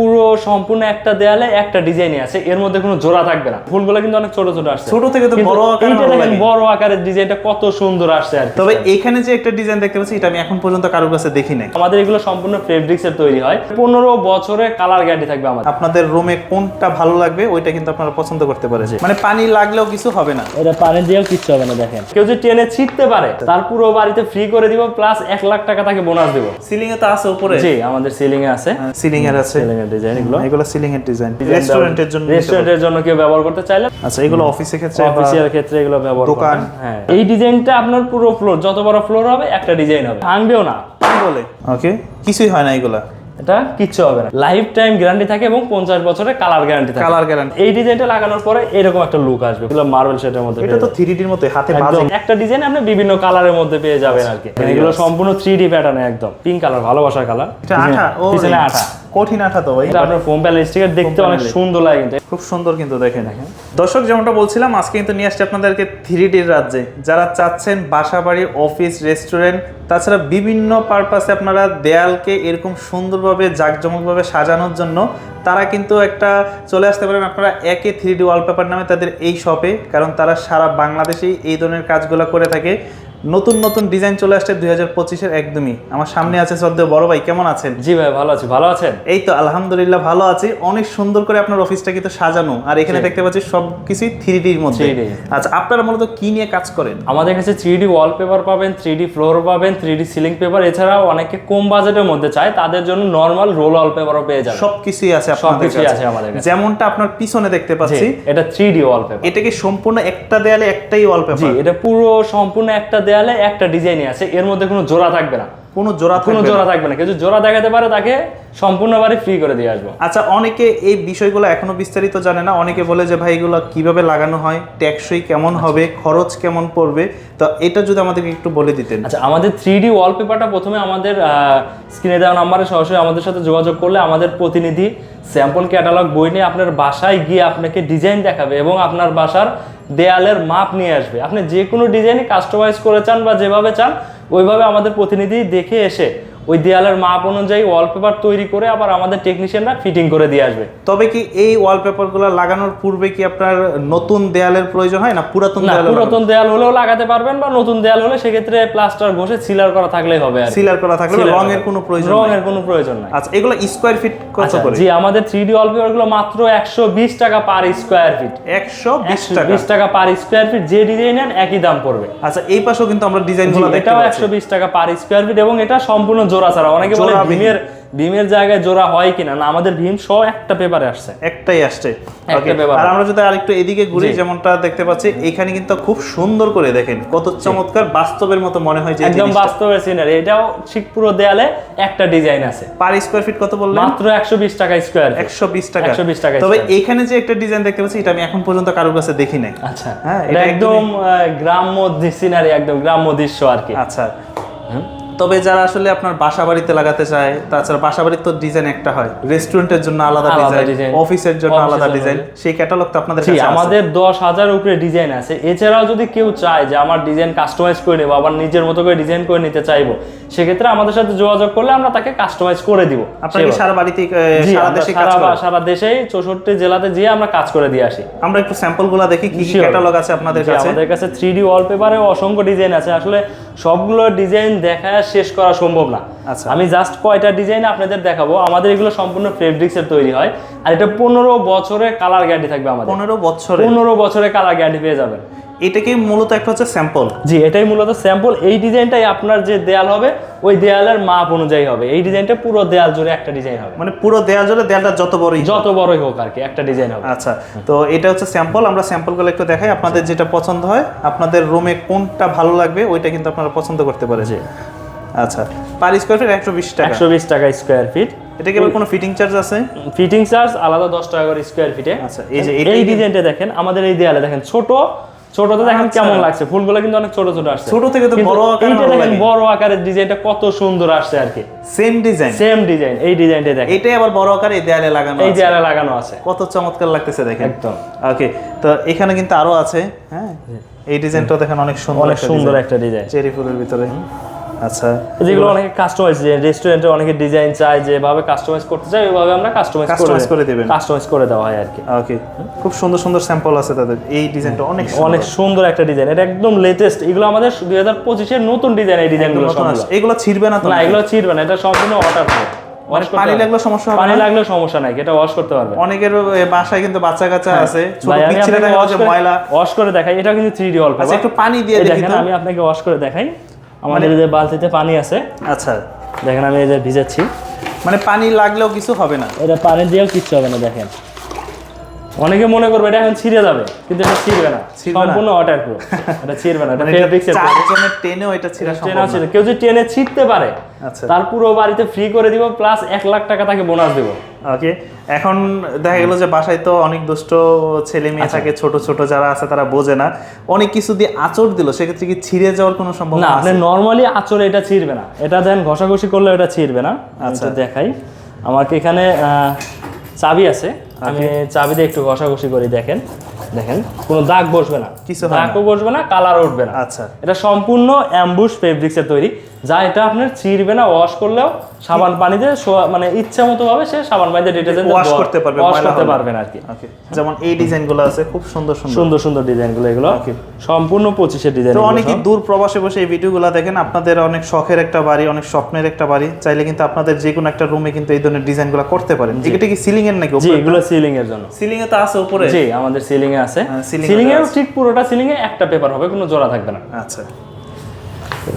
পুরো সম্পূর্ণ একটা দেয়ালে একটা ডিজাইনই আছে। এর মধ্যে কোনো জোড়া থাকবে না। ফুলগুলো কিন্তু অনেক ছোট ছোট আসছে। ছোট থেকে তো বড় আকারে। বড় আকারের ডিজাইনটা কত সুন্দর আসছে আর তবে এখানে যে একটা ডিজাইন দেখতে পাচ্ছি এটা আমি এখন পর্যন্ত কারোর কাছে দেখি নাই। আমাদের এগুলো সম্পূর্ণ ফেব্রিক্স এর তৈরি হয়। পনেরো বছরে কালার গ্যারান্টি থাকবে আমাদের। আপনাদের রুমে কোনটা ভালো লাগবে ওইটা কিন্তু আপনারা পছন্দ করতে পারেন। মানে পানি লাগলেও কিছু হবে না। এটা পানি দিয়েও কিছু হবে না দেখেন। কেউ যদি টেনে ছিটতে পারে তার পুরো বাড়িতে ফ্রি করে দিব প্লাস এক লাখ টাকা তাকে বোনাস দিব। সিলিং এ তো আছে উপরে। জি আমাদের সিলিং এ আছে। সিলিং এর আছে। এর ডিজাইন এগুলো। এগুলো সিলিং এর ডিজাইন রেস্টুরেন্টের জন্য। রেস্টুরেন্টের জন্য কেউ ব্যবহার করতে চাইলে আচ্ছা এগুলো অফিসের ক্ষেত্রে অফিসের ক্ষেত্রে এগুলো ব্যবহার দোকান। হ্যাঁ এই ডিজাইনটা আপনার পুরো ফ্লোর যত বড় ফ্লোর হবে একটা ডিজাইন হবে। ভাঙবেও না। বলে? ওকে কিছুই হয় না এগুলা। এটা কিচ্ছু হবে না। লাইফ টাইম গ্যারান্টি থাকে এবং পঞ্চাশ বছরের কালার গ্যারান্টি থাকে। কালার গ্যারান্টি এই ডিজাইনটা লাগানোর পরে এরকম একটা লুক আসবে। এগুলো মার্বেল সেটের মধ্যে এটা তো। থ্রি ডির মতোই হাতে একটা ডিজাইন আপনি বিভিন্ন কালারের মধ্যে পেয়ে যাবেন আর কি। এগুলো সম্পূর্ণ থ্রি ডি প্যাটার্নে একদম। পিঙ্ক কালার ভালোবাসার কালার এটা আঠা? ও পিছনে আঠা। কঠিন আঠা তো ভাই। আপনার ফোম প্যানেল স্টিকার দেখতে অনেক সুন্দর লাগে কিন্তু। খুব সুন্দর কিন্তু দেখেন। দর্শক যেমনটা বলছিলাম আজকে কিন্তু নিয়ে আসছি আপনাদেরকে থ্রি ডির রাজ্যে। যারা চাচ্ছেন বাসা বাড়ি অফিস রেস্টুরেন্ট তাছাড়া বিভিন্ন পারপাসে আপনারা দেয়ালকে এরকম সুন্দরভাবে, জাঁকজমকভাবে সাজানোর জন্য তারা কিন্তু একটা চলে আসতে পারেন আপনারা একে থ্রি ডি ওয়ালপেপার নামে তাদের এই শপে কারণ তারা সারা বাংলাদেশেই এই ধরনের কাজগুলো করে থাকে। নতুন নতুন ডিজাইন চলে আসছে দুই হাজার পঁচিশের একদমই। আমার সামনে আছে শ্রদ্ধেয় বড় ভাই কেমন আছেন? জি ভাই ভালো আছি। ভালো আছেন? এই তো আলহামদুলিল্লাহ ভালো আছি। অনেক সুন্দর করে আপনার অফিসটা কিন্তু সাজানো। আর এখানে দেখতে পাচ্ছি সব কিছুই থ্রি ডির মধ্যে আচ্ছা আপনারা মূলত কি নিয়ে কাজ করেন? আমাদের কাছে থ্রি ডি ওয়ালপেপার পাবেন থ্রি ডি ফ্লোর পাবেন থ্রি ডি সিলিং পেপার এছাড়াও অনেকে কম বাজেটের মধ্যে চায় তাদের জন্য নর্মাল রোল ওয়ালপেপারও পেয়ে যাবে সব কিছুই আছে আপনাদের সবকিছুই কাছে। আছে আমাদের কাছে। যেমনটা আপনার পিছনে দেখতে পাচ্ছি এটা থ্রি ডি ওয়ালপেপার এটা কি সম্পূর্ণ একটা দেয়ালে একটাই ওয়ালপেপার এটা পুরো সম্পূর্ণ একটা দেয়ালে একটা ডিজাইনই আছে এর মধ্যে কোনো জোড়া থাকবে না। কোনো জোড়া কোনো জোড়া থাকবে না। কেউ জোড়া দেখাতে পারে তাকে সম্পূর্ণ বাড়ি ফ্রি করে দিয়ে আসব। আচ্ছা অনেকে এই বিষয়গুলো এখনও বিস্তারিত জানে না। অনেকে বলে যে ভাই এগুলো কীভাবে লাগানো হয়? ট্যাক্সই কেমন আচ্ছা। হবে? খরচ কেমন পড়বে? তো এটা যদি আমাদেরকে একটু বলে দিতেন। আচ্ছা আমাদের থ্রি ডি ওয়ালপেপারটা প্রথমে আমাদের স্ক্রিনে দেওয়া নাম্বারে সরাসরি আমাদের সাথে যোগাযোগ করলে আমাদের প্রতিনিধি স্যাম্পল ক্যাটালগ বই নিয়ে আপনার বাসায় গিয়ে আপনাকে ডিজাইন দেখাবে এবং আপনার বাসার দেয়ালের মাপ নিয়ে আসবে। আপনি যে কোনো ডিজাইনে কাস্টমাইজ করে চান বা যেভাবে চান, ওইভাবে আমাদের প্রতিনিধি দেখে এসে ওই দেয়ালের মাপ অনুযায়ী ওয়ালপেপার তৈরি করে আবার আমাদের টেকনিশিয়ানরা ফিটিং করে দিয়ে আসবে। তবে কি এই ওয়ালপেপারগুলো লাগানোর পূর্বে কি আপনার নতুন দেয়ালের প্রয়োজন হয় না? পুরাতন না দেয়ালের পুরাতন দেয়াল হলেও লাগাতে পারবেন বা নতুন দেয়াল হলে সেক্ষেত্রে প্লাস্টার ঘষে সিলার করা থাকলেই হবে সিলার করা থাকলে Sealer রঙের কোনো প্রয়োজন নাই। রঙের কোনো প্রয়োজন নাই। আচ্ছা এগুলো স্কোয়ার ফিট কত আচ্ছা, করে? জি আমাদের থ্রি ডি ওয়ালপেপারগুলো মাত্র একশো বিশ টাকা পার স্কোয়ার ফিট একশো বিশ টাকা বিশ টাকা? পার স্কোয়ার ফিট যে ডিজাইন নেন একই দাম পড়বে। আচ্ছা এই পাশেও কিন্তু আমরা ডিজাইনগুলো দেখতে এটাও পাচ্ছি। একশো বিশ টাকা পার স্কোয়ার ফিট এবং এটা সম্পূর্ণ জোড়া ছাড়া। অনেকে বলে ভীমের ভীমের জায়গায় জোড়া হয় কিনা? না আমাদের ভীম সহ একটা পেপারে আসছে। একটাই আসছে। আর আমরা যদি আরেকটু এদিকে ঘুরি যেমনটা দেখতে পাচ্ছি এখানে কিন্তু খুব সুন্দর করে দেখেন কত চমৎকার বাস্তবের মতো মনে হয় যে একদম বাস্তবের সিনারি এটাও ঠিক পুরো দেয়ালে একটা ডিজাইন আছে। পার স্কোয়ার ফিট কত বললেন? মাত্র একশো বিশ টাকা স্কোয়ার একশো বিশ টাকা। 120 টাকা তবে এখানে যে একটা ডিজাইন দেখতে পাচ্ছি এটা আমি এখন পর্যন্ত কারোর কাছে দেখি নাই। আচ্ছা। হ্যাঁ, এটা একদম গ্রাম্য সিনারি একদম গ্রাম্য দৃশ্য আর কি। আচ্ছা। তবে যারা আসলে আপনার বাসা বাড়িতে লাগাতে চায় তাছাড়া বাসা বাড়ির তো ডিজাইন একটা হয়। রেস্টুরেন্টের জন্য আলাদা ডিজাইন অফিসের জন্য আলাদা ডিজাইন সেই ক্যাটালগ তো আপনাদের কাছে আমাদের দশ হাজার উপরে ডিজাইন আছে। এছাড়াও যদি কেউ চায় যে আমার ডিজাইন কাস্টমাইজ করে নেব আবার নিজের মতো করে ডিজাইন করে নিতে চাইব সেক্ষেত্রে আমাদের সাথে যোগাযোগ করলে আমরা তাকে কাস্টমাইজ করে দিব। আপনারা কি সারা বাড়িতে সারা দেশে কাজ সারা দেশেই চৌষট্টি জেলাতে যেয়ে আমরা কাজ করে দিয়ে আসি। আমরা একটু স্যাম্পলগুলা দেখি কি. ক্যাটালগ আছে আপনাদের কাছে? আমাদের কাছে থ্রি ডি ওয়ালপেপারে অসংখ্য ডিজাইন আছে। আসলে সবগুলো ডিজাইন দেখা শেষ করা সম্ভব না। আচ্ছা। আমি জাস্ট কয়টা ডিজাইন আপনাদের দেখাবো। আমাদের এগুলো সম্পূর্ণ ফেব্রিক্স এর তৈরি হয়। আর এটা পনেরো বছরের কালার গ্যারান্টি থাকবে আমাদের। পনেরো বছরে পনেরো বছরের কালার গ্যারান্টি পেয়ে যাবেন। এটাকে মূলত একটা হচ্ছে স্যাম্পল জি এটাই মূলত স্যাম্পল এই ডিজাইনটাই আপনার যে দেয়াল হবে ওই দেয়ালের মাপ অনুযায়ী হবে। এই ডিজাইনটা পুরো দেয়াল জুড়ে একটা ডিজাইন হবে। মানে পুরো দেয়াল জুড়ে দেয়ালটা যত বড়ই যত বড়ই হোক আর কি একটা ডিজাইন হবে। আচ্ছা তো এটা হচ্ছে স্যাম্পল আমরা স্যাম্পলগুলো একটু দেখাই। আপনাদের যেটা পছন্দ হয় আপনাদের রুমে কোনটা ভালো লাগবে ওইটা কিন্তু আপনারা পছন্দ করতে পারেন। জি। আচ্ছা পার স্কোয়ার ফিট একশো বিশ টাকা। একশো বিশ টাকা স্কোয়ার ফিট এটা কি আবার কোনো ফিটিং চার্জ আছে? ফিটিং চার্জ আলাদা দশ টাকা করে স্কোয়ার ফিটে আচ্ছা, এই যে এই ডিজাইনটা দেখেন আমাদের এই দেয়ালে দেখেন ছোট ছোটতে দেখেন আচ্ছা। কেমন লাগছে। ফুলগুলো কিন্তু অনেক ছোট ছোট আসছে। ছোট থেকে তো বড় আকারে দেখেন বড় আকারের ডিজাইনটা কত সুন্দর আসছে আর কি। সেম ডিজাইন সেম ডিজাইন এই ডিজাইনটা দেখেন। এটাই আবার বড় আকারে দেয়ালে লাগানো এই। দেয়ালে লাগানো আছে। কত চমৎকার লাগতেছে দেখেন। একদম। ওকে তো এখানে কিন্তু আরও আছে হ্যাঁ? এই ডিজাইনটাও দেখেন অনেক সুন্দর অনেক সুন্দর একটা ডিজাইন চেরি ফুলের ভিতরে। আচ্ছা। যেগুলো অনেকে কাস্টমাইজ রেস্টুরেন্টে অনেকে ডিজাইন চায় যেভাবে কাস্টমাইজ করতে চায় ওইভাবে আমরা কাস্টমাইজ Customize করে দিবেন। কাস্টমাইজ করে দেওয়া হয় আর কি ওকে খুব সুন্দর সুন্দর স্যাম্পল আছে তাদের। এই ডিজাইনটা অনেক। অনেক সুন্দর একটা ডিজাইন এটা একদম লেটেস্ট এগুলো আমাদের দুই হাজার পঁচিশের নতুন ডিজাইন এই ডিজাইনগুলো এগুলো ছিড়বে না তো? না এগুলো ছিড়বে না। এটা সম্পূর্ণ ওয়াটার মানে পানি লাগলে সমস্যা পানি না? লাগলেও সমস্যা নাই এটা ওয়াশ করতে পারবে। অনেকের বাসায় কিন্তু বাচ্চা কাচ্চা আছে। ছোট পিচ্ছিরা যাচ্ছে করে- ময়লা। wash করে দেখাই। এটা কিন্তু আচ্ছা একটু পানি দিয়ে দেখি আমি আপনাকে ওয়াশ করে দেখাই। আমাদের এই যে বালতিতে পানি আছে। আচ্ছা। দেখেন আমি এই যে ভিজাচ্ছি। মানে পানি লাগলেও কিছু হবে না? এটা পানি দিয়েও কিচ্ছু হবে না দেখেন। অনেকে মনে করবে এটা এখন ছিঁড়ে যাবে কিন্তু এটা ছিঁড়বে না। সম্পূর্ণ ওয়াটার প্রুফ এটা ছিঁড়বে না এটা মানে এটা ফেব্রিক্সের চারজনের টেনেও এটা ছিঁড়া সম্ভব না। কেউ যদি ট্রেনে ছিঁড়তে পারে আচ্ছা। তার পুরো বাড়িতে ফ্রি করে দিব প্লাস এক লাখ টাকা তাকে বোনাস দিব। ওকে এখন দেখা গেল যে বাসায় তো অনেক দুষ্ট ছেলে মেয়ে আচ্ছা। থাকে ছোট ছোট যারা আছে তারা বোঝে না। অনেক কিছু দিয়ে আচর দিল সেক্ষেত্রে কি ছিঁড়ে যাওয়ার কোনো না সম্ভাবনা আপনি আছে নর্মালি আচর এটা ছিঁড়বে না। এটা দেন ঘষাঘষি করলে এটা ছিঁড়বে না। আচ্ছা। আচ্ছা দেখাই। আমাকে এখানে আহ, চাবি আছে। আমি চাবি দিয়ে একটু ঘষাঘষি করি দেখেন। দেখেন কোনো দাগ বসবে না। কিছু দাগও বসবে না কালার উঠবে না। আচ্ছা। এটা সম্পূর্ণ অ্যাম্বুশ ফেব্রিক্সের তৈরি যা এটা আপনার ছিঁড়বে না ওয়াশ করলেও সাবান পানিতে মানে ইচ্ছা মতো ভাবে সে সাবান পানিতে ডিটারজেন্ট Wash করতে পারবে, ওয়াশ করতে হলে। পারবেন আর কি। যেমন এই ডিজাইনগুলো আছে খুব সুন্দর সুন্দর। সুন্দর সুন্দর ডিজাইনগুলো এগুলো। সম্পূর্ণ পঁচিশের ডিজাইন তো অনেকেই দূর প্রবাসে বসে এই ভিডিও ভিডিওগুলো দেখেন আপনাদের অনেক শখের একটা বাড়ি অনেক স্বপ্নের একটা বাড়ি চাইলে কিন্তু আপনাদের যে কোনো একটা রুমে কিন্তু এই ধরনের ডিজাইন ডিজাইনগুলো করতে পারেন। এটা কি সিলিং এর নাকি এগুলো সিলিং এর জন্য। সিলিং এ তো আছে উপরে। জি আমাদের সিলিং এ আছে। হ্যাঁ, সিলিং এও ঠিক পুরোটা সিলিং এ একটা পেপার হবে কোনো জোড়া থাকবে না। আচ্ছা।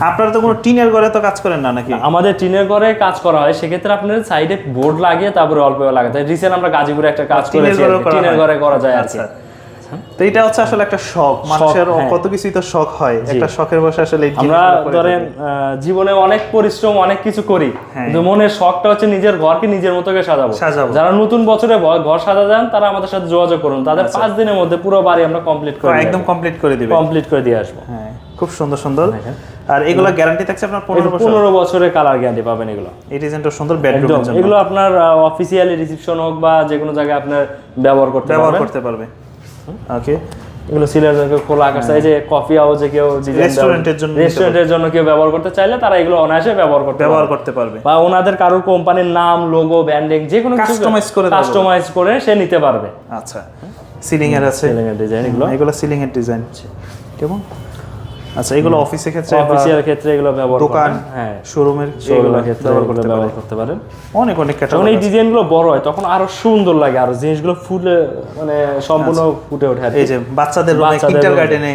আপনারা তো কোনো টিনের ঘরে তো কাজ করেন না নাকি? আমাদের টিনের ঘরে কাজ করা হয় সেক্ষেত্রে আপনার সাইডে বোর্ড লাগিয়ে তারপরে অল্প লাগাতে রিসেন্ট আমরা গাজীপুরে একটা কাজ করেছি টিনের ঘরে করা যায় আচ্ছা। তো এটা হচ্ছে আসলে একটা শখ। মানুষের হ্যাঁ। কত কিছুই তো শখ হয়। একটা শখের বসে আসলে আমরা ধরেন জীবনে অনেক পরিশ্রম অনেক কিছু করি। হ্যাঁ। কিন্তু মনের শখটা হচ্ছে নিজের ঘরকে নিজের মতো করে সাজাবো। যারা নতুন বছরে ঘর সাজা যান তারা আমাদের সাথে যোগাযোগ করুন। তাদের আচ্ছা। পাঁচ দিনের মধ্যে পুরো বাড়ি আমরা কমপ্লিট করে একদম কমপ্লিট করে দিবে। কমপ্লিট করে দিয়ে আসব। হ্যাঁ খুব সুন্দর সুন্দর। আর এগুলো গ্যারান্টি থাকছে আপনার পনেরো বছর? পনেরো বছরের কালার গ্যারান্টি পাবেন এগুলো। এই ডিজাইনটা সুন্দর বেডরুমের জন্য। এগুলো আপনার অফিসিয়ালি রিসিপশন হোক বা যে কোনো জায়গায় আপনার ব্যবহার করতে ব্যবহার করতে পারবে। ওকে এগুলো সিলের খোলা আকাশ এই যে কফি হাউসে কেউ রেস্টুরেন্টের জন্য রেস্টুরেন্টের জন্য কেউ ব্যবহার করতে চাইলে তারা এগুলো অনায়াসে ব্যবহার করতে ব্যবহার করতে পারবে। বা ওনাদের কারোর কোম্পানির নাম লোগো ব্র্যান্ডিং যে কোনো কাস্টমাইজ করে কাস্টমাইজ করে সে নিতে পারবে। আচ্ছা। সিলিং এর আছে। সিলিং এর ডিজাইন এগুলো। এগুলো সিলিং এর ডিজাইন কেমন? আচ্ছা এগুলো অফিসের ক্ষেত্রে অফিসিয়াল ক্ষেত্রে এগুলো ব্যবহার দোকান হ্যাঁ। শোরুমের সেগুলোর ক্ষেত্রে এগুলো ব্যবহার করতে পারেন। অনেক অনেক ক্যাটাগরি এই ডিজাইনগুলো বড় হয় তখন আরও সুন্দর লাগে আর জিনিসগুলো ফুলে মানে সম্পূর্ণ ফুটে ওঠে এই যে বাচ্চাদের রুমে কিন্টার room এ, গার্ডেনে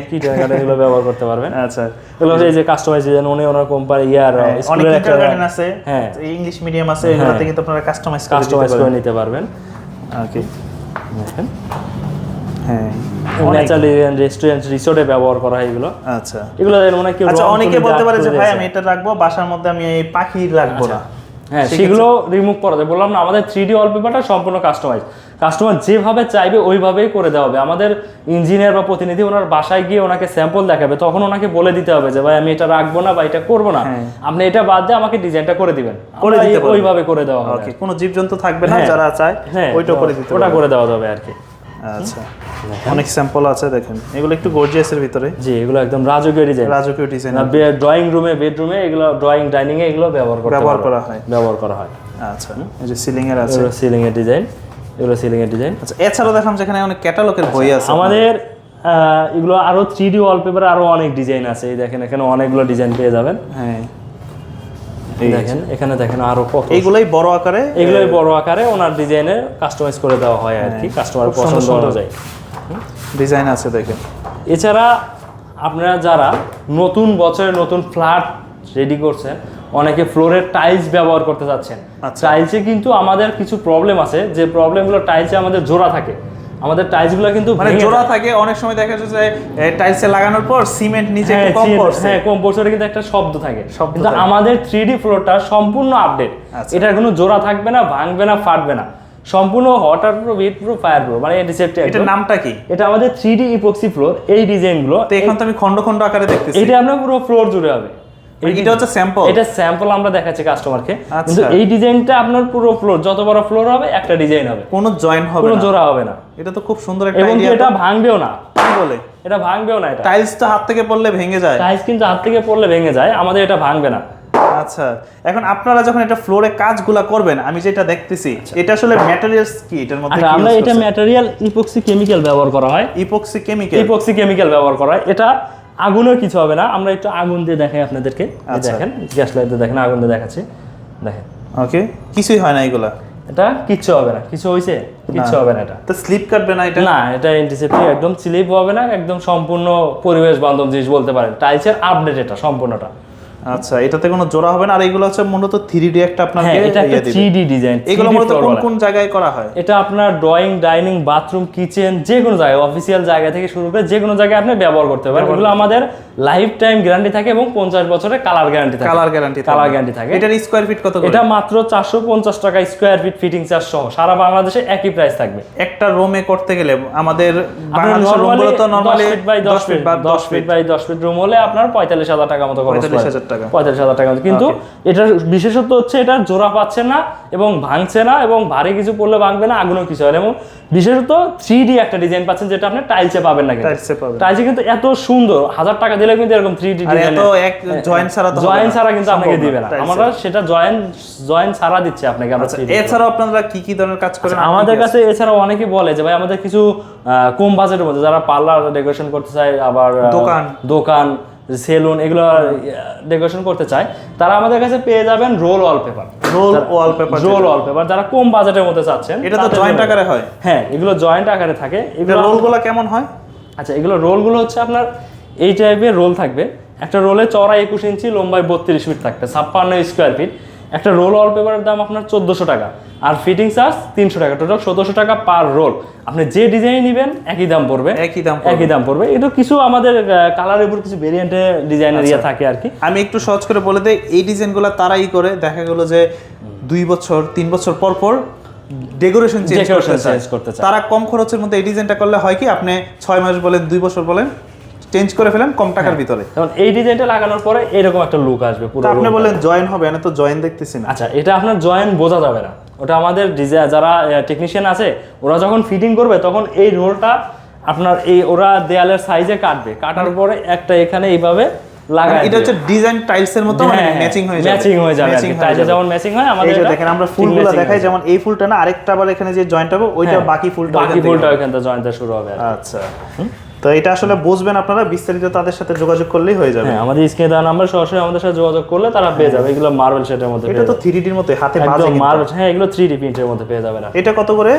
এগুলো ব্যবহার করতে পারবেন। আচ্ছা। এগুলো এই যে কাস্টমাইজ ডিজাইন উনি ওনার কোম্পানি ইয়ার হ্যাঁ, অনেক কিন্টার গার্ডেন আছে। হ্যাঁ। ইংলিশ মিডিয়াম আছে এগুলোতে কিন্তু আপনারা কাস্টমাইজ কাস্টমাইজ করে নিতে পারবেন। ওকে দেখেন। হ্যাঁ। ন্যাচারালি রেস্টুরেন্ট রিসোর্টে ব্যবহার করা হয় এগুলো। আচ্ছা। এগুলো মনে আচ্ছা অনেকে বলতে পারে যে ভাই আমি এটা রাখব বাসার মধ্যে আমি এই পাখি রাখব না। হ্যাঁ সেগুলো রিমুভ করা যায়। বললাম না আমাদের থ্রি ডি ওয়ালপেপারটা সম্পূর্ণ কাস্টমাইজ কাস্টমার যেভাবে চাইবে ওইভাবেই করে দেওয়া হবে। আমাদের ইঞ্জিনিয়ার বা প্রতিনিধি ওনার বাসায় গিয়ে ওনাকে স্যাম্পল দেখাবে। তখন ওনাকে বলে দিতে হবে যে ভাই আমি এটা রাখব না বা এটা করব না। হ্যাঁ। আপনি এটা বাদ দিয়ে আমাকে ডিজাইনটা করে দিবেন। করে দিতে ওইভাবে করে দেওয়া হবে কোনো জীবজন্তু থাকবে না হ্যাঁ। যারা চায় হ্যাঁ ওইটা করে দিতে ওটা করে দেওয়া যাবে আর কি। আচ্ছা। অনেক স্যাম্পল আছে দেখেন। এগুলো একটু গর্জিয়াসের ভিতরে। জি এগুলো একদম রাজকীয় ডিজাইন রাজকীয় ডিজাইন ড্রয়িং রুমে বেডরুমে এগুলো ড্রয়িং ডাইনিং এ এগুলো ব্যবহার করতে ব্যবহার করা হয়। ব্যবহার করা হয়। আচ্ছা। এই যে সিলিং এর আছে। সিলিং এর ডিজাইন এগুলো সিলিং এর ডিজাইন আচ্ছা এছাড়াও দেখলাম যেখানে অনেক ক্যাটালগের বই আছে। আমাদের এগুলো আরও থ্রি ডি ওয়ালপেপার আরও অনেক ডিজাইন আছে। এই দেখেন এখানে অনেকগুলো ডিজাইন পেয়ে যাবেন। হ্যাঁ। দেখেন এখানে দেখেন আরও কত এইগুলাই বড় আকারে এগুলোই বড় আকারে ওনার ডিজাইনে কাস্টমাইজ করে দেওয়া হয় আর কি কাস্টমার পছন্দ অনুযায়ী। ডিজাইন আছে দেখেন। এছাড়া আপনারা যারা নতুন বছরে নতুন ফ্ল্যাট রেডি করছেন অনেকে ফ্লোরের টাইলস ব্যবহার করতে যাচ্ছেন আচ্ছা। টাইলসে কিন্তু আমাদের কিছু প্রবলেম আছে যে প্রবলেমগুলো টাইলসে আমাদের জোড়া থাকে। আমাদের টাইলসগুলো কিন্তু মানে জোড়া থাকে অনেক সময় দেখা যাচ্ছে যে টাইলসে লাগানোর পর সিমেন্ট নিচে হ্যাঁ, একটু কম পড়ছে। হ্যাঁ কম পড়ছে কিন্তু একটা শব্দ থাকে। কিন্তু আমাদের থ্রি ডি ফ্লোরটা সম্পূর্ণ আপডেট আচ্ছা। এটার কোনো জোড়া থাকবে না ভাঙবে না ফাটবে না। সম্পূর্ণ water proof heat proof fire proof মানে অ্যান্টিসেপ্টিক এটার নামটা কি? এটা আমাদের থ্রি ডি ইপক্সি ফ্লোর এই ডিজাইনগুলো তো এখন তো আমি খন্ড খন্ড আকারে দেখতেছি। এটা আপনার পুরো ফ্লোর জুড়ে হবে। এটা হচ্ছে স্যাম্পল এটা স্যাম্পল আমরা দেখাচ্ছি কাস্টমারকে আচ্ছা। কিন্তু এই ডিজাইনটা আপনার পুরো ফ্লোর যত বড় ফ্লোর হবে একটা ডিজাইন হবে। কোনো জয়েন্ট হবে কোনো জোড়া হবে না। এটা তো খুব সুন্দর একটা এবং এটা ভাঙবেও না? বলে এটা ভাঙবেও না এটা। টাইলস তো হাত থেকে পড়লে ভেঙে যায়। টাইলস কিন্তু হাত থেকে পড়লে ভেঙে যায় আমাদের এটা ভাঙবে না। আচ্ছা। এখন আপনারা যখন এটা ফ্লোরে কাজগুলা করবেন আমি যেটা দেখতেছি এটা আসলে ম্যাটেরিয়ালস কি? এটার মধ্যে আচ্ছা আমরা এটা ম্যাটেরিয়াল ইপক্সি কেমিক্যাল ব্যবহার করা হয়। ইপক্সি কেমিক্যাল ইপক্সি কেমিক্যাল ব্যবহার করা হয়। এটা আগুনও কিছু হবে না। আমরা একটু আগুন দিয়ে দেখাই আপনাদেরকে। আচ্ছা। দেখেন গ্যাস লাইট দিয়ে দেখেন আগুন দিয়ে দেখাচ্ছি। দেখেন। ওকে কিছুই হয় না এগুলা? এটা কিচ্ছু হবে না। কিছু হয়েছে কিচ্ছু হবে না এটা। তো স্লিপ কাটবে না এটা? না এটা অ্যান্টিসেপ্টিক একদম স্লিপ হবে না একদম সম্পূর্ণ পরিবেশ বান্ধব জিনিস বলতে পারেন। টাইলসের আপডেট এটা সম্পূর্ণটা। আচ্ছা এটাতে কোনো জোড়া হবে না আর এগুলো হচ্ছে মূলত থ্রি ডি একটা আপনাকে হ্যাঁ এটা একটা থ্রি ডি ডিজাইন এগুলো মূলত কোন কোন জায়গায় করা হয়? এটা আপনার ড্রয়িং ডাইনিং বাথরুম কিচেন যে কোনো জায়গায় অফিসিয়াল জায়গা থেকে শুরু করে যে কোনো জায়গায় আপনি ব্যবহার করতে পারেন। এগুলো আমাদের লাইফ টাইম গ্যারান্টি থাকে এবং পঞ্চাশ বছরের কালার গ্যারান্টি থাকে। কালার গ্যারান্টি কালার গ্যারান্টি থাকে। এটার স্কোয়ার ফিট কত এটা মাত্র চারশো পঞ্চাশ টাকা স্কোয়ার ফিট ফিটিং চার্জ সহ। সারা বাংলাদেশে একই প্রাইস থাকবে। একটা রুমে করতে গেলে আমাদের আপনার বাংলাদেশের রুমগুলো তো 10 ফিট বাই 10 ফিট বা 10 ফিট বাই 10 ফিট রুম হলে আপনার 45000 টাকা মতো খরচ 45,000 টাকা। 45000 টাকা কিন্তু এটার বিশেষত্ব হচ্ছে এটা জোড়া পাচ্ছে না এবং ভাঙছে না এবং ভারী কিছু পড়লে ভাঙবে না আগুনও কিছু হয় এবং বিশেষত 3D একটা ডিজাইন পাচ্ছেন যেটা আপনি টাইলসে পাবেন না টাইলসে কিন্তু এত সুন্দর হাজার টাকা দিলে কিন্তু এরকম 3D আর ডিজাইন জয়েন্ট ছাড়া ছাড়া কিন্তু আপনাকে দিবে না। আমরা সেটা জয়েন্ট জয়েন্ট ছাড়া দিচ্ছি আপনাকে আমরা আচ্ছা 3D এছাড়াও আপনারা কি কি ধরনের কাজ করেন? আচ্ছা, আমাদের কাছে এছাড়াও অনেকে বলে যে ভাই আমাদের কিছু কম বাজেটের মধ্যে যারা পার্লার ডেকোরেশন করতে চায় আবার দোকান। দোকান সেলুন এগুলো ডেকোরেশন করতে চায় তারা আমাদের কাছে পেয়ে যাবেন roll wallpaper roll wallpaper roll wallpaper যারা কম বাজেটের মধ্যে চাচ্ছেন এটা তো জয়েন্ট আকারে হয়। হ্যাঁ এগুলো জয়েন্ট আকারে থাকে। এগুলো রোলগুলো কেমন হয়? আচ্ছা এগুলো রোলগুলো হচ্ছে আপনার এই টাইপের রোল থাকবে। একটা রোলে চড়া একুশ ইঞ্চি লম্বায় বত্রিশ ফিট থাকবে ছাপ্পান্ন স্কোয়ার ফিট একটা রোল ওয়ালপেপারের দাম আপনার চোদ্দোশো টাকা। আর ফিটিং চার্জ তিনশো টাকা। টোটাল সতেরোশো টাকা পার রোল আপনি যে ডিজাইন নেবেন একই দাম পড়বে। একই দাম একই দাম পড়বে। এটা কিছু আমাদের কালারের উপর কিছু ভেরিয়েন্টে ডিজাইনের ইয়ে থাকে আর কি আমি একটু সহজ করে বলে দেই এই ডিজাইনগুলো তারাই করে। দেখা গেল যে দুই বছর তিন বছর পর পর ডেকোরেশন চেঞ্জ করতে চায়। তারা কম খরচের মধ্যে এই ডিজাইনটা করলে হয় কি আপনি ছয় মাস বলেন দুই বছর বলেন চেঞ্জ করে ফেলেন কম হ্যাঁ। টাকার ভিতরে। কারণ এই ডিজাইনটা লাগানোর পরে এরকম একটা লুক আসবে পুরো আপনি। বললেন জয়েন হবে না তো জয়েন দেখতেছি না। আচ্ছা এটা আপনার জয়েন্ট বোঝা যাবে না। ওটা আমাদের যারা টেকনিশিয়ান আছে ওরা যখন ফিটিং করবে তখন এই রোলটা আপনার এই ওরা দেয়ালের সাইজে কাটবে। কাটার পরে একটা এখানে এইভাবে লাগায় মানে এটা হচ্ছে ডিজাইন মতো মানে ম্যাচিং হয়ে যাবে। ম্যাচিং হয়ে যাবে। যেমন ম্যাচিং হয় আমাদের এই যে দেখেন আমরা ফুলগুলো দেখাই যেমন এই ফুলটা না আরেকটা আবার এখানে যে জয়েন্ট হবে ওইটা হ্যাঁ, বাকি ফুলটা বাকি ফুলটা হবে। ওইখান থেকে জয়েন্টটা শুরু হবে আচ্ছা। তো এটা আসলে বুঝবেন আপনারা বিস্তারিত তাদের সাথে যোগাযোগ করলেই হয়ে যাবে। হ্যাঁ আমাদের স্ক্রিনে দেওয়া নাম্বার সরাসরি আমাদের সাথে যোগাযোগ করলে তারা পেয়ে যাবে। এগুলো মার্বেল সেটের মধ্যে এটা তো। থ্রি ডির মতো হাতে বাজে একদম। মার্বেল হ্যাঁ এগুলো থ্রি ডি প্রিন্টের মধ্যে পেয়ে যাবে না এটা কত করে?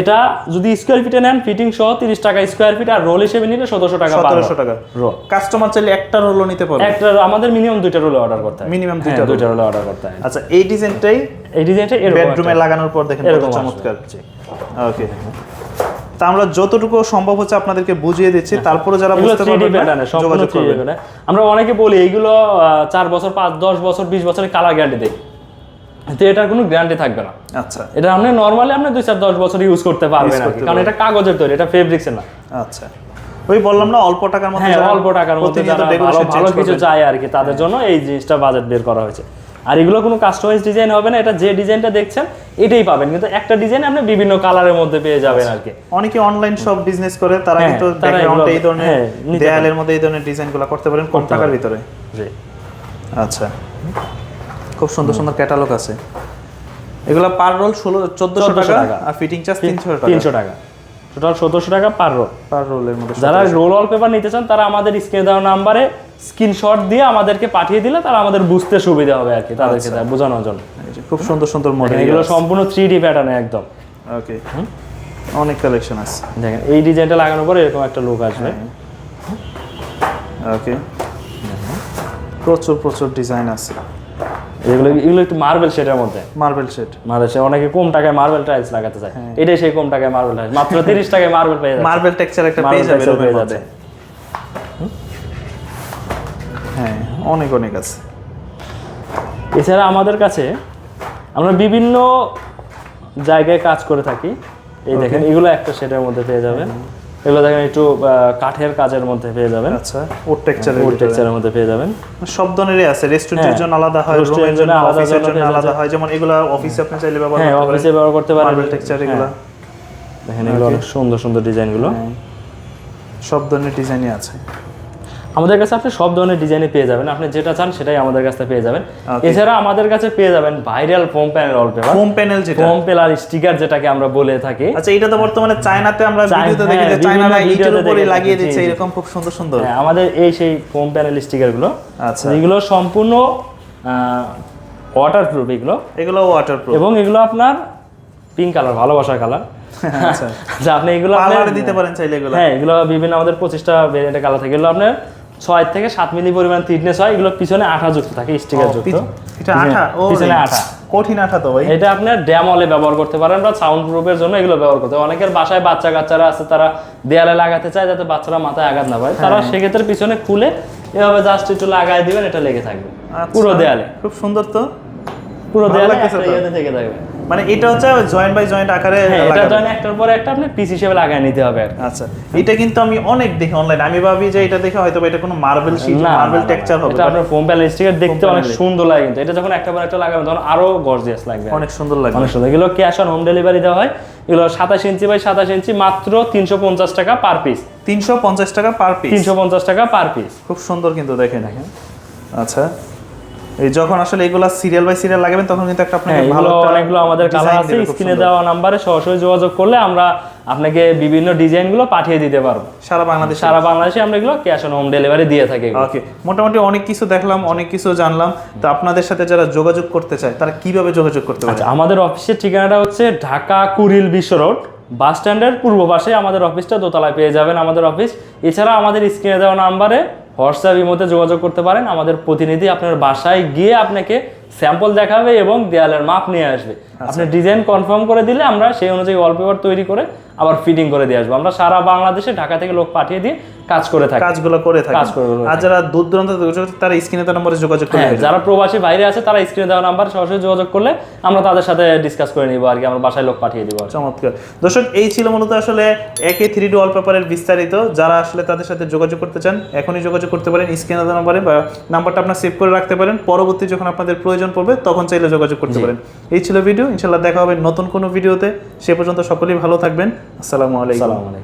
এটা যদি স্কোয়ার ফিটে নেন ফিটিং সহ তিরিশ টাকা। স্কোয়ার ফিট আর রোল হিসেবে নিলে সতেরোশো টাকা সতেরোশো টাকা। রোল কাস্টমার চাইলে একটা রোলও নিতে পারবে। একটা আমাদের মিনিমাম দুইটা রোল অর্ডার করতে হয়। Minimum হ্যাঁ, দুইটা দুইটা রোল অর্ডার করতে হয়। আচ্ছা এই ডিজাইনটাই এই ডিজাইনটা বেডরুমে লাগানোর পর দেখেন এরকম চমৎকার। ওকে তা আমরা যতটুকু সম্ভব হচ্ছে আপনাদেরকে বুঝিয়ে দিচ্ছি। তারপরে যারা বুঝতে 3D পারবেন যোগাযোগ 3D করবেন আমরা অনেকে বলি এইগুলো চার বছর পাঁচ দশ বছর বিশ বছরের কালার গ্যারান্টি দেয় তো এটার কোনো গ্যারান্টি থাকবে না। আচ্ছা। এটা আপনি নর্মালি আপনি দুই চার দশ বছর ইউজ করতে পারবেন কারণ এটা কাগজের তৈরি এটা ফেব্রিক্সের না। আচ্ছা। ওই বললাম না অল্প টাকার মধ্যে হ্যাঁ অল্প টাকার মধ্যে ভালো কিছু। চায় আর কি তাদের জন্য এই জিনিসটা বাজেট বের করা হয়েছে। আর এগুলো কোনো কাস্টমাইজ ডিজাইন হবে না এটা যে ডিজাইনটা দেখছেন এটাই পাবেন। কিন্তু একটা ডিজাইন আপনি বিভিন্ন কালারের মধ্যে পেয়ে যাবেন আর কি। অনেকে অনলাইন সব বিজনেস করে তারা হ্যাঁ, কিন্তু ব্যাকগ্রাউন্ডে এই ধরনের হ্যাঁ, দেয়ালের মধ্যে এই ধরনের ডিজাইনগুলো করতে পারেন কম টাকার ভিতরে। জি। আচ্ছা। খুব সুন্দর সুন্দর ক্যাটালগ আছে। এগুলো পার রোল ষোলো চোদ্দশো 1400 টাকা টাকা। আর ফিটিং চার্জ তিনশো টাকা। তিনশো টাকা। টোটাল সতেরোশো টাকা পার রোল পার রোলের মধ্যে যারা রোল অল পেপার নিতে চান তারা আমাদের স্ক্রিনে দেওয়া নাম্বারে স্ক্রিনশট দিয়ে আমাদেরকে পাঠিয়ে দিলে তারা আমাদের বুঝতে সুবিধা হবে আর কি তাদেরকে দেয় বোঝানোর জন্য। খুব সুন্দর সুন্দর মডেল এগুলো সম্পূর্ণ থ্রি ডি প্যাটার্নে একদম। ওকে অনেক কালেকশন আছে। দেখেন এই ডিজাইনটা লাগানোর পরে এরকম একটা লুক আসবে। ওকে প্রচুর প্রচুর ডিজাইন আছে। এগুলো এগুলো একটু মার্বেল শেডের মধ্যে? মার্বেল শেড মার্বেল শেড অনেকে কম টাকায় মার্বেল টাইলস লাগাতে চায়। হ্যাঁ। এটাই সেই কম টাকায় মার্বেল টাইলস মাত্র তিরিশ টাকায় মার্বেল পেয়ে মার্বেল টেক্সচার একটা পেয়ে যাবে অনেক অনেক আছে। এছাড়া আমাদের কাছে আমরা বিভিন্ন জায়গায় কাজ করে থাকি। এই দেখেন এগুলো একটা শেডের মধ্যে পেয়ে যাবেন। এগুলো দেখেন একটু কাঠের কাজের মধ্যে পেয়ে যাবেন। আচ্ছা টেক্সচার উড টেক্সচারের মধ্যে পেয়ে যাবেন। সব ধরনেরই আছে রেস্টুরেন্টের হ্যাঁ, জন্য আলাদা হয় রুমের জন্য আলাদা জন্য আলাদা হয়। যেমন এগুলো অফিসে আপনি চাইলে ব্যবহার হ্যাঁ করতে অফিসে ব্যবহার করতে পারেন। মার্বেল টেক্সচার এগুলো। দেখেন এগুলো অনেক সুন্দর সুন্দর ডিজাইনগুলো সব ধরনের ডিজাইনই আছে। আমাদের কাছে আপনি সব ধরনের ডিজাইনে পেয়ে যাবেন। আপনি যেটা চান সেটাই আমাদের কাছে পেয়ে যাবেন। এছাড়া আমাদের কাছে পেয়ে যাবেন viral foam panel wallpaper foam panel যেটা। ফোম পেলার স্টিকার যেটাকে আমরা বলে থাকি। আচ্ছা এটা তো বর্তমানে চায়নাতে আমরা ভিডিওতে দেখি যে চায়নারা ইটের উপরে লাগিয়ে দিচ্ছে। এরকম খুব সুন্দর সুন্দর। হ্যাঁ, আমাদের এই সেই ফোম প্যানেল স্টিকারগুলো আচ্ছা। এগুলো সম্পূর্ণ ওয়াটার প্রুফ এগুলো। এগুলো ওয়াটারপ্রুফ এবং এগুলো আপনার পিঙ্ক কালার ভালোবাসার কালার আচ্ছা। আচ্ছা আপনি এগুলো দিতে পারেন চাইলে এগুলো। হ্যাঁ এগুলো বিভিন্ন আমাদের পঁচিশটা ভেরিয়েন্টের কালার থাকে। এগুলো আপনার ছয় থেকে সাত মিলি পরিমাণ থিকনেস হয় এগুলো পিছনে আঠা যুক্ত থাকে স্টিকার যুক্ত। এটা আঠা? পিছনে আঠা। কঠিন আঠা তো ভাই। এটা ড্যামলে ব্যবহার করতে পারেন বা সাউন্ড প্রুফের জন্য এগুলো ব্যবহার করতে পারেন। অনেকের বাসায় বাচ্চা কাচ্চারা আছে তারা দেয়ালে লাগাতে চায় যাতে বাচ্চারা মাথায় আঘাত না পায়। তারা সেক্ষেত্রে পিছনে খুলে এভাবে জাস্ট একটু লাগাই দিবেন এটা লেগে থাকবে। আচ্ছা, পুরো দেয়ালে। খুব সুন্দর তো। পুরো দেয়ালে থেকে থাকবে। মানে এটা হচ্ছে জয়েন্ট বাই জয়েন্ট আকারে হ্যাঁ এটা লাগানো। জয়েন একটার পরে একটা আপনি পিস হিসেবে লাগাই নিতে হবে আচ্ছা এটা কিন্তু আমি অনেক দেখি অনলাইন আমি ভাবি যে এটা দেখে হয়তো এটা কোনো মার্বেল শীট মার্বেল টেক্সচার হবে এটা আপনার ফোম প্যানেল স্টিকার দেখতে অনেক সুন্দর লাগে কিন্তু। এটা যখন একটা পর একটা লাগাবেন তখন আরও গর্জিয়াস লাগবে। অনেক সুন্দর লাগে অনেক সুন্দর। এগুলো ক্যাশ অন হোম ডেলিভারি দেওয়া হয়। এগুলো সাতাশ ইঞ্চি বাই সাতাশ ইঞ্চি মাত্র তিনশো পঞ্চাশ টাকা পার পিস তিনশো পঞ্চাশ টাকা পার পিস তিনশো পঞ্চাশ টাকা পার পিস খুব সুন্দর কিন্তু দেখেন। আচ্ছা এই যখন আসলে এগুলা সিরিয়াল বাই সিরিয়াল লাগাবেন তখন কিন্তু একটা আপনাকে হ্যাঁ ভালো অনেকগুলো আমাদের কালার আছে স্ক্রিনে দেওয়া নাম্বারে সরাসরি যোগাযোগ করলে আমরা আপনাকে বিভিন্ন ডিজাইনগুলো পাঠিয়ে দিতে পারব। সারা বাংলাদেশে। সারা বাংলাদেশে আমরা এগুলো ক্যাশ অন হোম ডেলিভারি দিয়ে থাকি ওকে মোটামুটি অনেক কিছু দেখলাম অনেক কিছু জানলাম। তো আপনাদের সাথে যারা যোগাযোগ করতে চায় তারা কীভাবে যোগাযোগ করতে পারে? আচ্ছা আমাদের অফিসের ঠিকানাটা হচ্ছে ঢাকা কুড়িল বিশ্ব রোড বাস স্ট্যান্ডের পূর্ব পাশে আমাদের অফিসটা দোতলায় পেয়ে যাবেন আমাদের অফিস এছাড়া আমাদের স্ক্রিনে দেওয়া নাম্বারে হোয়াটসঅ্যাপ ইমোতে যোগাযোগ করতে পারেন। আমাদের প্রতিনিধি আপনার বাসায় গিয়ে আপনাকে স্যাম্পল দেখাবে এবং দেয়ালের মাপ নিয়ে আসবে। আপনি ডিজাইন কনফার্ম করে দিলে আমরা সেই অনুযায়ী ওয়ালপেপার তৈরি করে আবার ফিটিং করে দিয়ে আসব। আমরা সারা বাংলাদেশে ঢাকা থেকে লোক পাঠিয়ে দিয়ে কাজ করে থাকি। কাজগুলো করে থাকে। কাজ করে আর যারা দূর দূরান্ত তারা স্ক্রিনে তার নম্বরে যোগাযোগ করে হ্যাঁ যারা প্রবাসী বাইরে আছে তারা স্ক্রিনে দেওয়া নাম্বার সরাসরি যোগাযোগ করলে আমরা তাদের সাথে ডিসকাস করে নিবো আর কি আমরা বাসায় লোক পাঠিয়ে দিব চমৎকার। দর্শক এই ছিল মূলত আসলে একে থ্রি ডি ওয়ালপেপারের বিস্তারিত। যারা আসলে তাদের সাথে যোগাযোগ করতে চান এখনই যোগাযোগ করতে পারেন স্ক্রিনে দেওয়া নম্বরে বা নাম্বারটা আপনার সেভ করে রাখতে পারেন। পরবর্তী যখন আপনাদের প্রয়োজন পড়বে তখন চাইলে যোগাযোগ করতে পারেন। এই ছিল ভিডিও ইনশাল্লাহ দেখা হবে নতুন কোনো ভিডিওতে সে পর্যন্ত সকলেই ভালো থাকবেন। আসসালামু আলাইকুম।